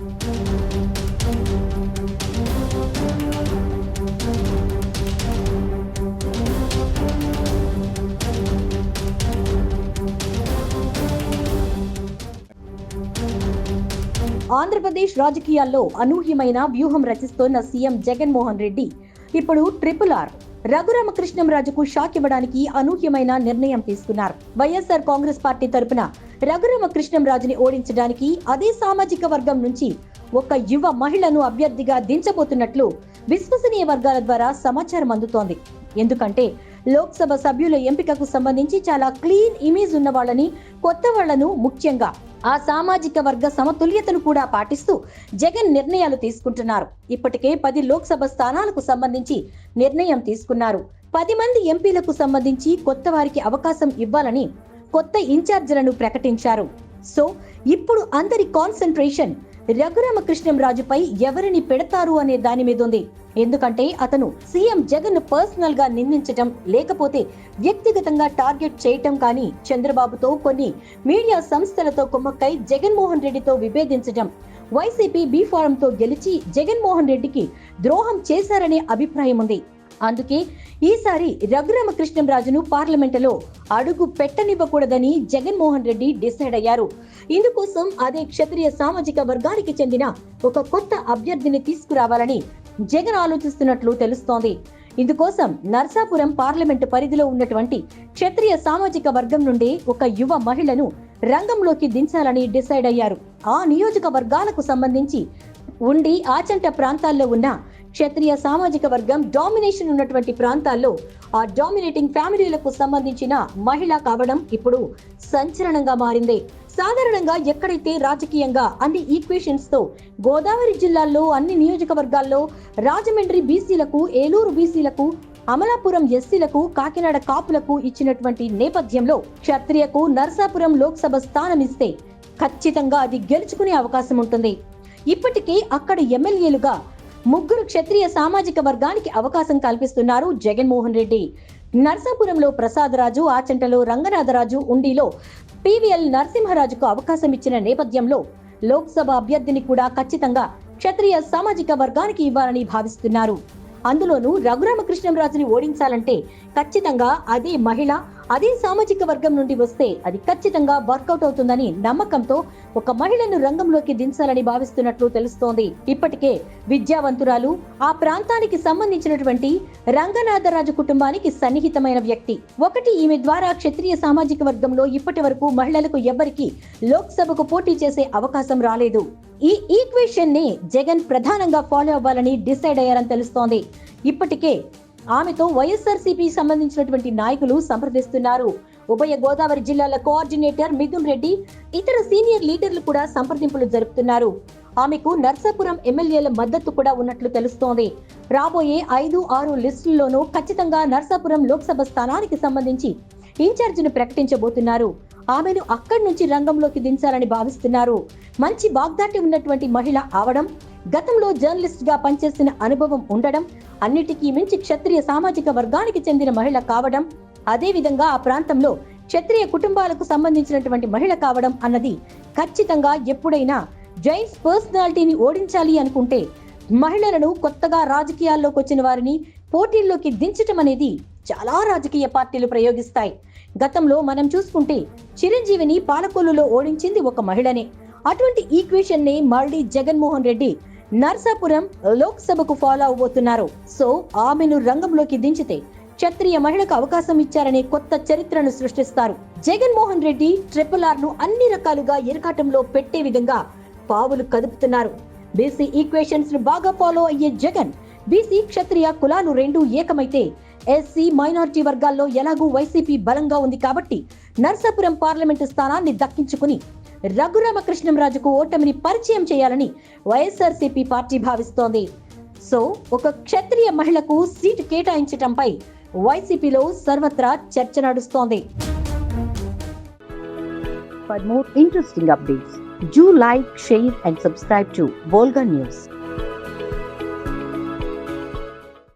ఆంధ్రప్రదేశ్ రాజకీయాల్లో అనూహ్యమైన వ్యూహం రచిస్తోన్న సీఎం జగన్మోహన్ రెడ్డి ఇప్పుడు ట్రిపుల్ ఆర్ రఘురామకృష్ణంరాజుకు షాక్ ఇవ్వడానికి అనూహ్యమైన నిర్ణయం తీసుకున్నారు. వైఎస్ఆర్ కాంగ్రెస్ పార్టీ తరపున రఘురామకృష్ణంరాజుని ఓడించడానికి అదే సామాజిక వర్గం నుంచి ఒక యువ మహిళను అభ్యర్థిగా దించబోతున్నట్లు విశ్వసనీయ వర్గాల ద్వారా సమాచారం అందుతోంది. ఎందుకంటే లోక్సభ సభ్యుల ఎంపికకు సంబంధించి చాలా క్లీన్ ఇమేజ్ ఉన్న వాళ్ళని కొత్త వాళ్ళను ముఖ్యంగా ఆ సామాజిక వర్గ సమతుల్యతను కూడా పాటిస్తూ జగన్ నిర్ణయాలు తీసుకుంటున్నారు. ఇప్పటికే పది లోక్సభ స్థానాలకు సంబంధించి నిర్ణయం తీసుకున్నారు. పది మంది ఎంపీలకు సంబంధించి కొత్త వారికి అవకాశం ఇవ్వాలని కొత్త ఇన్ఛార్జీలను ప్రకటించారు. సో ఇప్పుడు అందరి కాన్సన్ట్రేషన్ రఘురామకృష్ణంరాజుపై ఎవరిని పెడతారు అనే దాని మీద ఉంది ఎందుకంటే అతను సీఎం జగన్ పర్సనల్గా నిందించటం లేకపోతే వ్యక్తిగతంగా టార్గెట్ చేయటం కానీ చంద్రబాబుతో కొన్ని మీడియా సంస్థలతో కుమ్మక్కై జగన్మోహన్ రెడ్డితో విభేదించటం వైసీపీ బీ ఫారంతో గెలిచి జగన్మోహన్ రెడ్డికి ద్రోహం చేశారనే అభిప్రాయం ఉంది. అందుకే ఈసారి రఘురామకృష్ణంరాజును పార్లమెంటులో అడుగు పెట్టనివ్వకూడదని జగన్మోహన్ రెడ్డి డిసైడ్ అయ్యారు. ఇందుకోసం అదే క్షత్రియ సామాజిక వర్గానికి చెందిన ఒక కొత్త అభ్యర్థిని తీసుకురావాలని జగన్ ఆలోచిస్తున్నట్లు తెలుస్తోంది. ఇందుకోసం నర్సాపురం పార్లమెంటు పరిధిలో ఉన్నటువంటి క్షత్రియ సామాజిక వర్గం నుండి ఒక యువ మహిళను రంగంలోకి దించాలని డిసైడ్ అయ్యారు. ఆ నియోజకవర్గాలకు సంబంధించి ఉండి ఆచంట ప్రాంతాల్లో ఉన్న క్షత్రియ సామాజిక వర్గం డామినేషన్ ఉన్నటువంటి ప్రాంతాల్లో ఆ డామినేటింగ్ ఫ్యామిలీలకు సంబంధించిన మహిళ కావడం ఇప్పుడు సంచలనంగా మారింది. సాధారణంగా ఎక్కడైతే రాజకీయంగా అన్ని ఈక్వేషన్స్తో గోదావరి జిల్లాల్లో అన్ని నియోజకవర్గాల్లో రాజమండ్రి బీసీలకు ఏలూరు బీసీలకు అమలాపురం ఎస్సీలకు కాకినాడ కాపులకు ఇచ్చినటువంటి నేపథ్యంలో క్షత్రియకు నర్సాపురం లోక్సభ స్థానం ఇస్తే ఖచ్చితంగా అది గెలుచుకునే అవకాశం ఉంటుంది. ఇప్పటికే అక్కడ ఎమ్మెల్యేలుగా ముగ్గురు క్షత్రియ సామాజిక వర్గానికి అవకాశం కల్పిస్తున్నారు జగన్మోహన్ రెడ్డి. నర్సాపురంలో ప్రసాదరాజు ఆచంటలో రంగనాథరాజు ఉండిలో పివిఎల్ నరసింహరాజుకు అవకాశం ఇచ్చిన నేపథ్యంలో లోక్సభ అభ్యర్థిని కూడా ఖచ్చితంగా క్షత్రియ సామాజిక వర్గానికి ఇవ్వాలని భావిస్తున్నారు. అందులోనూ రఘురామకృష్ణంరాజుని ఓడించాలంటే ఖచ్చితంగా అదే మహిళ అదే సామాజిక వర్గం నుండి వస్తే అది ఖచ్చితంగా వర్కౌట్ అవుతుందని నమ్మకంతో ఒక మహిళను రంగంలోకి దించాలని భావిస్తున్నట్లు తెలుస్తోంది. ఇప్పటికే విద్యావంతురాలు ఆ ప్రాంతానికి సంబంధించినటువంటి రంగనాథరాజు కుటుంబానికి సన్నిహితమైన వ్యక్తి. ఒకటి ఈమె ద్వారా క్షత్రియ సామాజిక వర్గంలో ఇప్పటి వరకు మహిళలకు ఎవ్వరికీ లోక్సభకు పోటీ చేసే అవకాశం రాలేదు. ఈ ఈక్వేషన్ని జగన్ ప్రధానంగా ఫాలో అవ్వాలని డిసైడ్ అయ్యారని తెలుస్తోంది. ఇప్పటికే ఆమెతో వైఎస్ఆర్సీపీ సంబంధించినటువంటి నాయకులు సంప్రదిస్తున్నారు. ఉభయ గోదావరి జిల్లాల కోఆర్డినేటర్ మిథున్ రెడ్డి ఇతర సీనియర్ లీడర్లు కూడా సంప్రదింపులు జరుపుతున్నారు. ఆమెకు నర్సాపురం ఎమ్మెల్యేల మద్దతు కూడా ఉన్నట్లు తెలుస్తోంది. రాబోయే ఐదు ఆరు లిస్టుల్లోనూ ఖచ్చితంగా నర్సాపురం లోక్సభ స్థానానికి సంబంధించి ఇన్ఛార్జిను ప్రకటించబోతున్నారు. ఆమెను అక్కడి నుంచి రంగంలోకి దించాలని భావిస్తున్నారు. మంచి వాగ్దాటి ఉన్నటువంటి మహిళ అవడం గతంలో జర్నలిస్ట్గా పనిచేసిన అనుభవం ఉండడం అన్నిటికీ మించి క్షత్రియ సామాజిక వర్గానికి చెందిన మహిళ కావడం అదేవిధంగా ఆ ప్రాంతంలో క్షత్రియ కుటుంబాలకు సంబంధించినటువంటి మహిళ కావడం అన్నది ఖచ్చితంగా ఎప్పుడైనా జైన్స్ పర్సనాలిటీని ఓడించాలి అనుకుంటే మహిళలను కొత్తగా రాజకీయాల్లోకి వచ్చిన వారిని పోటీల్లోకి దించటం అనేది చాలా రాజకీయ పార్టీలు ప్రయోగిస్తాయి. గతంలో మనం చూసుకుంటే చిరంజీవిని పాలకొల్లులో ఓడించింది ఒక మహిళనే. అటువంటి ఈక్వేషన్ని మళ్ళీ జగన్మోహన్ రెడ్డి నర్సాపురం లోక్సభకు ఫాలో అవబోతున్నారు. సో ఆమెను రంగంలోకి దించితే క్షత్రియ మహిళకు అవకాశం ఇచ్చారనే కొత్త చరిత్రను సృష్టిస్తారు. జగన్మోహన్ రెడ్డి ట్రిపుల్ ఆర్ను అన్ని రకాలుగా ఇరకాటంలో పెట్టే విధంగా పావులు కదుపుతున్నారు. బీసీ ఈక్వేషన్స్ను బాగా ఫాలో అయ్యే జగన్ బీసీ క్షత్రియ కులాలు రెండు ఏకమైతే ఎస్సీ మైనారిటీ వర్గాల్లో ఎలాగూ వైసీపీ బలంగా ఉంది కాబట్టి నర్సాపురం పార్లమెంటు స్థానాన్ని దక్కించుకుని రఘురామకృష్ణంరాజుకు ఓటమిని పరిచయం చేయాలని వైఎస్ఆర్సీపీ పార్టీ భావిస్తోంది సో ఒక క్షత్రియ మహిళకు సీటు కేటాయించటంపై వైసీపీలో సర్వత్రా చర్చ నడుస్తోంది For more interesting updates, do like, share and subscribe to Volga News.